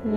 ఓం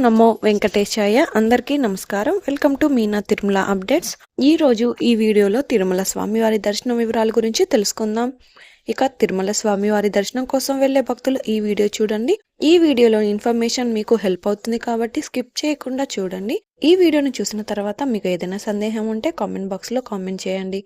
నమో వెంకటేశాయ అందరికీ నమస్కారం. Welcome to Meena Tirumala updates. ఈ రోజు ఈ వీడియోలో తిరుమల స్వామివారి దర్శనం వివరాల గురించి తెలుసుకుందాం. ఇక తిరుమల స్వామివారి దర్శనం కోసం వెళ్ళే భక్తులు ఈ వీడియో చూడండి. ఈ వీడియోలో ఇన్ఫర్మేషన్ మీకు హెల్ప్ అవుతుంది కాబట్టి స్కిప్ చేయకుండా చూడండి. ఈ వీడియోను చూసిన తర్వాత మీకు ఏదైనా సందేహం ఉంటే కామెంట్ బాక్స్లో కామెంట్ చేయండి.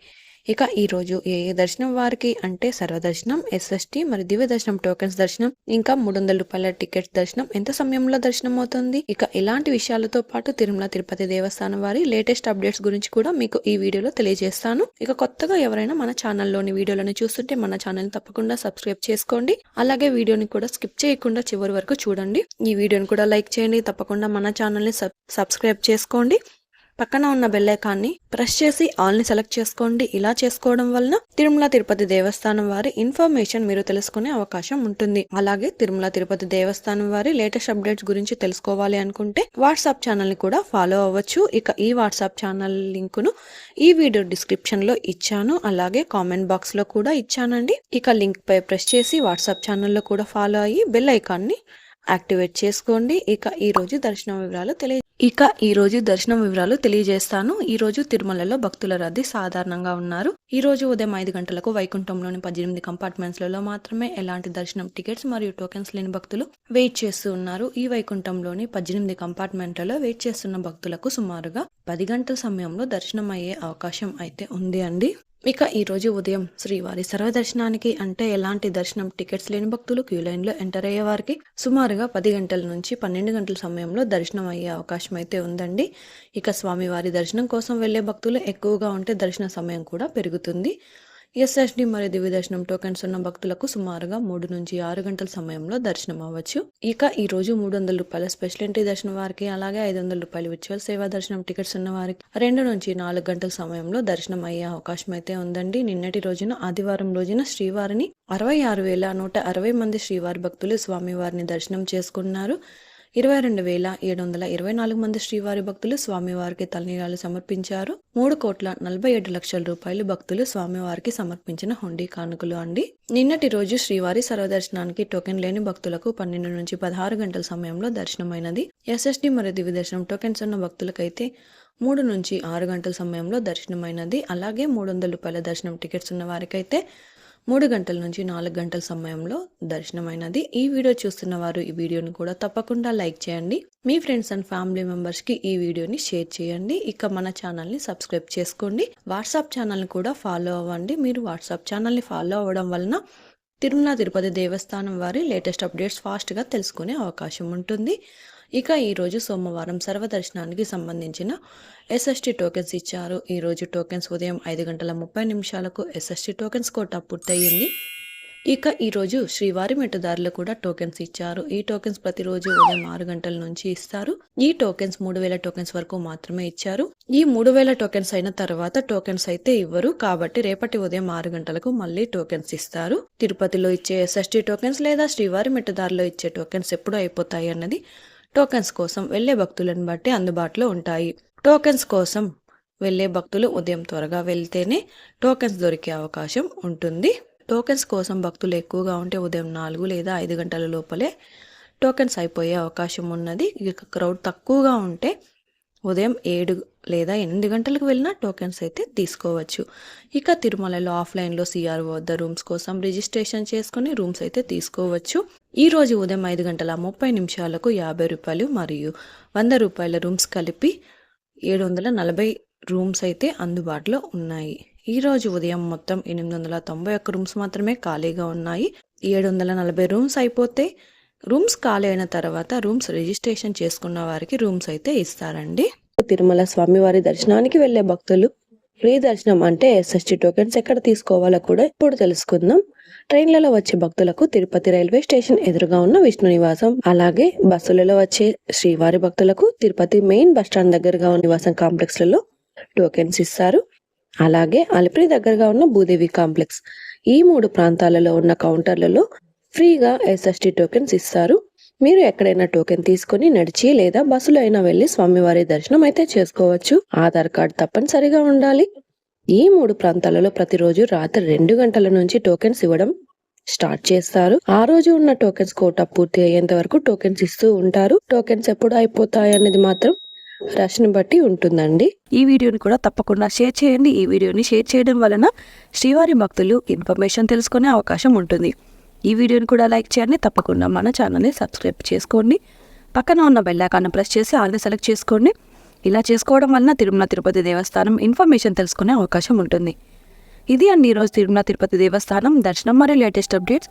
ఇక ఈరోజు ఏ ఏ దర్శనం వారికి అంటే సర్వదర్శనం ఎస్ఎస్టీ మరి దివ్య దర్శనం టోకెన్స్ దర్శనం ఇంకా మూడు వందల రూపాయల టికెట్స్ దర్శనం. ఎంత సమయంలో దర్శనం అవుతుంది? ఇక ఇలాంటి విషయాలతో పాటు తిరుమల తిరుపతి దేవస్థానం వారి లేటెస్ట్ అప్డేట్స్ గురించి కూడా మీకు ఈ వీడియోలో తెలియజేస్తాను. ఇక కొత్తగా ఎవరైనా మన ఛానల్లోని వీడియోలను చూస్తుంటే మన ఛానల్ తప్పకుండా సబ్స్క్రైబ్ చేసుకోండి. అలాగే వీడియోని కూడా స్కిప్ చేయకుండా చివరి వరకు చూడండి. ఈ వీడియోని కూడా లైక్ చేయండి. తప్పకుండా మన ఛానల్ని సబ్ సబ్స్క్రైబ్ చేసుకోండి. పక్కన ఉన్న బెల్లైకాన్ని ప్రెస్ చేసి ఆల్ని సెలెక్ట్ చేసుకోండి. ఇలా చేసుకోవడం వలన తిరుమల తిరుపతి దేవస్థానం వారి ఇన్ఫర్మేషన్ మీరు తెలుసుకునే అవకాశం ఉంటుంది. అలాగే తిరుమల తిరుపతి దేవస్థానం వారి లేటెస్ట్ అప్డేట్స్ గురించి తెలుసుకోవాలి అనుకుంటే వాట్సాప్ ఛానల్ని కూడా ఫాలో అవ్వచ్చు. ఇక ఈ వాట్సాప్ ఛానల్ లింక్ను ఈ వీడియో డిస్క్రిప్షన్లో ఇచ్చాను. అలాగే కామెంట్ బాక్స్లో కూడా ఇచ్చానండి. ఇక లింక్ పై ప్రెస్ చేసి వాట్సాప్ ఛానల్లో కూడా ఫాలో అయ్యి బెల్ ఐకాన్ని యాక్టివేట్ చేసుకోండి. ఇక ఈ రోజు దర్శనం వివరాలు తెలియ ఇక ఈరోజు దర్శనం వివరాలు తెలియజేస్తాను. ఈరోజు తిరుమలలో భక్తుల రద్దీ సాధారణంగా ఉన్నారు. ఈ రోజు ఉదయం ఐదు గంటలకు వైకుంఠంలోని పద్దెనిమిది కంపార్ట్మెంట్స్లలో మాత్రమే ఎలాంటి దర్శనం టికెట్స్ మరియు టోకెన్స్ లేని భక్తులు వెయిట్ చేస్తూ ఉన్నారు. ఈ వైకుంఠంలోని పద్దెనిమిది కంపార్ట్మెంట్లలో వెయిట్ చేస్తున్న భక్తులకు సుమారుగా పది గంటల సమయంలో దర్శనం అయ్యే అవకాశం అయితే ఉంది అండి. ఇక ఈరోజు ఉదయం శ్రీవారి సర్వదర్శనానికి అంటే ఎలాంటి దర్శనం టికెట్స్ లేని భక్తులు క్యూ లైన్లో ఎంటర్ అయ్యే వారికి సుమారుగా పది గంటల నుంచి పన్నెండు గంటల సమయంలో దర్శనం అయ్యే అవకాశం అయితే ఉందండి. ఇక స్వామివారి దర్శనం కోసం వెళ్ళే భక్తులు ఎక్కువగా ఉంటే దర్శన సమయం కూడా పెరుగుతుంది. ఎస్ఎస్డి మరియు దివ్య దర్శనం టోకెన్స్ ఉన్న భక్తులకు సుమారుగా మూడు నుంచి ఆరు గంటల సమయంలో దర్శనం అవ్వచ్చు. ఇక ఈ రోజు మూడు వందల రూపాయల స్పెషల్ ఎంట్రీ దర్శనం వారికి అలాగే ఐదు వందల రూపాయల విర్చువల్ సేవా దర్శనం టికెట్స్ ఉన్న వారికి రెండు నుంచి నాలుగు గంటల సమయంలో దర్శనం అయ్యే అవకాశం అయితే ఉందండి. నిన్నటి రోజున ఆదివారం రోజున శ్రీవారిని అరవై ఆరు వేల నూట అరవై మంది శ్రీవారి భక్తులు స్వామివారిని దర్శనం చేసుకున్నారు. ఇరవై రెండు వేల ఏడు వందల ఇరవై నాలుగు మంది శ్రీవారి భక్తులు స్వామివారికి తలనీరాలు సమర్పించారు. మూడు కోట్ల నలభై ఏడు లక్షల రూపాయలు భక్తులు స్వామివారికి సమర్పించిన హుండీ కానుకలు అండి. నిన్నటి రోజు శ్రీవారి సర్వదర్శనానికి టోకెన్ లేని భక్తులకు పన్నెండు నుంచి పదహారు గంటల సమయంలో దర్శనమైనది. ఎస్ఎస్డి మరియు దివ్య దర్శనం టోకెన్స్ ఉన్న భక్తులకైతే మూడు నుంచి ఆరు గంటల సమయంలో దర్శనమైనది. అలాగే మూడు వందల రూపాయల దర్శనం టికెట్స్ ఉన్న వారికైతే మూడు గంటల నుంచి నాలుగు గంటల సమయంలో దర్శనమైనది. ఈ వీడియో చూస్తున్న వారు ఈ వీడియోని కూడా తప్పకుండా లైక్ చేయండి. మీ ఫ్రెండ్స్ అండ్ ఫ్యామిలీ మెంబర్స్కి ఈ వీడియోని షేర్ చేయండి. ఇక మన ఛానల్ని సబ్స్క్రైబ్ చేసుకోండి. వాట్సాప్ ఛానల్ని కూడా ఫాలో అవ్వండి. మీరు వాట్సాప్ ఛానల్ని ఫాలో అవ్వడం వలన తిరుమల తిరుపతి దేవస్థానం వారి లేటెస్ట్ అప్డేట్స్ ఫాస్ట్గా తెలుసుకునే అవకాశం ఉంటుంది. ఇక ఈరోజు సోమవారం సర్వదర్శనానికి సంబంధించిన ఎస్ఎస్టీ టోకెన్స్ ఇచ్చారు. ఈరోజు టోకెన్స్ ఉదయం ఐదు గంటల ముప్పై నిమిషాలకు ఎస్ఎస్టీ టోకెన్స్ కోట పూర్తయింది. ఇక ఈరోజు శ్రీవారి మెట్టుదారులు కూడా టోకెన్స్ ఇచ్చారు. ఈ టోకెన్స్ ప్రతిరోజు ఉదయం ఆరు గంటల నుంచి ఇస్తారు. ఈ టోకెన్స్ మూడు వేల టోకెన్స్ వరకు మాత్రమే ఇచ్చారు. ఈ మూడు వేల టోకెన్స్ అయిన తర్వాత టోకెన్స్ అయితే ఇవ్వరు. కాబట్టి రేపటి ఉదయం ఆరు గంటలకు మళ్ళీ టోకెన్స్ ఇస్తారు. తిరుపతిలో ఇచ్చే ఎస్ఎస్టీ టోకెన్స్ లేదా శ్రీవారి మెట్టుదారులు ఇచ్చే టోకెన్స్ ఎప్పుడు అయిపోతాయి అన్నది టోకెన్స్ కోసం వెళ్ళే భక్తులను బట్టి అందుబాటులో ఉంటాయి. టోకెన్స్ కోసం వెళ్ళే భక్తులు ఉదయం త్వరగా వెళ్తేనే టోకెన్స్ దొరికే అవకాశం ఉంటుంది. టోకెన్స్ కోసం భక్తులు ఎక్కువగా ఉంటే ఉదయం నాలుగు లేదా ఐదు గంటల లోపలే టోకెన్స్ అయిపోయే అవకాశం ఉన్నది. ఇక క్రౌడ్ తక్కువగా ఉంటే ఉదయం ఏడు లేదా ఎనిమిది గంటలకు వెళ్ళినా టోకెన్స్ అయితే తీసుకోవచ్చు. ఇక తిరుమలలో ఆఫ్లైన్లో సిఆర్ఓ వద్ద రూమ్స్ కోసం రిజిస్ట్రేషన్ చేసుకుని రూమ్స్ అయితే తీసుకోవచ్చు. ఈ రోజు ఉదయం ఐదు గంటల ముప్పై నిమిషాలకు యాభై రూపాయలు మరియు వంద రూపాయల రూమ్స్ కలిపి ఏడు వందల నలభై రూమ్స్ అయితే అందుబాటులో ఉన్నాయి. ఈ రోజు ఉదయం మొత్తం ఎనిమిది వందల తొంభై ఒక్క రూమ్స్ మాత్రమే ఖాళీగా ఉన్నాయి. ఏడు వందల నలభై రూమ్స్ అయిపోతే రూమ్స్ ఖాళీ అయిన తర్వాత రూమ్స్ రిజిస్ట్రేషన్ చేసుకున్న వారికి రూమ్స్ అయితే ఇస్తారండి. తిరుమల స్వామివారి దర్శనానికి వెళ్ళే భక్తులు ఫ్రీ దర్శనం అంటే ఎస్ఎస్టి టోకెన్స్ ఎక్కడ తీసుకోవాలో కూడా ఇప్పుడు తెలుసుకుందాం. ట్రైన్లలో వచ్చే భక్తులకు తిరుపతి రైల్వే స్టేషన్ ఎదురుగా ఉన్న విష్ణు నివాసం అలాగే బస్సులలో వచ్చే శ్రీవారి భక్తులకు తిరుపతి మెయిన్ బస్టాండ్ దగ్గరగా ఉన్న నివాసం కాంప్లెక్స్లలో టోకెన్స్ ఇస్తారు. అలాగే అలిపిరి దగ్గరగా ఉన్న భూదేవి కాంప్లెక్స్. ఈ మూడు ప్రాంతాలలో ఉన్న కౌంటర్లలో ఫ్రీగా ఎస్ఎస్టీ టోకెన్స్ ఇస్తారు. మీరు ఎక్కడైనా టోకెన్ తీసుకొని నడిచి లేదా బస్సులో అయినా వెళ్ళి స్వామివారి దర్శనం అయితే చేసుకోవచ్చు. ఆధార్ కార్డ్ తప్పనిసరిగా ఉండాలి. ఈ మూడు ప్రాంతాలలో ప్రతిరోజు రాత్రి రెండు గంటల నుంచి టోకెన్స్ ఇవ్వడం స్టార్ట్ చేస్తారు. ఆ రోజు ఉన్న టోకెన్స్ కోట పూర్తి అయ్యేంత వరకు టోకెన్స్ ఇస్తూ ఉంటారు. టోకెన్స్ ఎప్పుడు అయిపోతాయి అనేది మాత్రం రాశిని బట్టి ఉంటుందండి. ఈ వీడియోని కూడా తప్పకుండా షేర్ చేయండి. ఈ వీడియోని షేర్ చేయడం వలన శ్రీవారి భక్తులు ఇన్ఫర్మేషన్ తెలుసుకునే అవకాశం ఉంటుంది. ఈ వీడియోని కూడా లైక్ చేయండి. తప్పకుండా మన ఛానల్ని సబ్స్క్రైబ్ చేసుకోండి. పక్కన ఉన్న బెల్ ప్రెస్ చేసి ఆల్ని సెలెక్ట్ చేసుకోండి. ఇలా చేసుకోవడం వలన తిరుమల తిరుపతి దేవస్థానం ఇన్ఫర్మేషన్ తెలుసుకునే అవకాశం ఉంటుంది. ఇది అండి ఈరోజు తిరుమల తిరుపతి దేవస్థానం. దర్శనం మరియు లేటెస్ట్ అప్డేట్స్.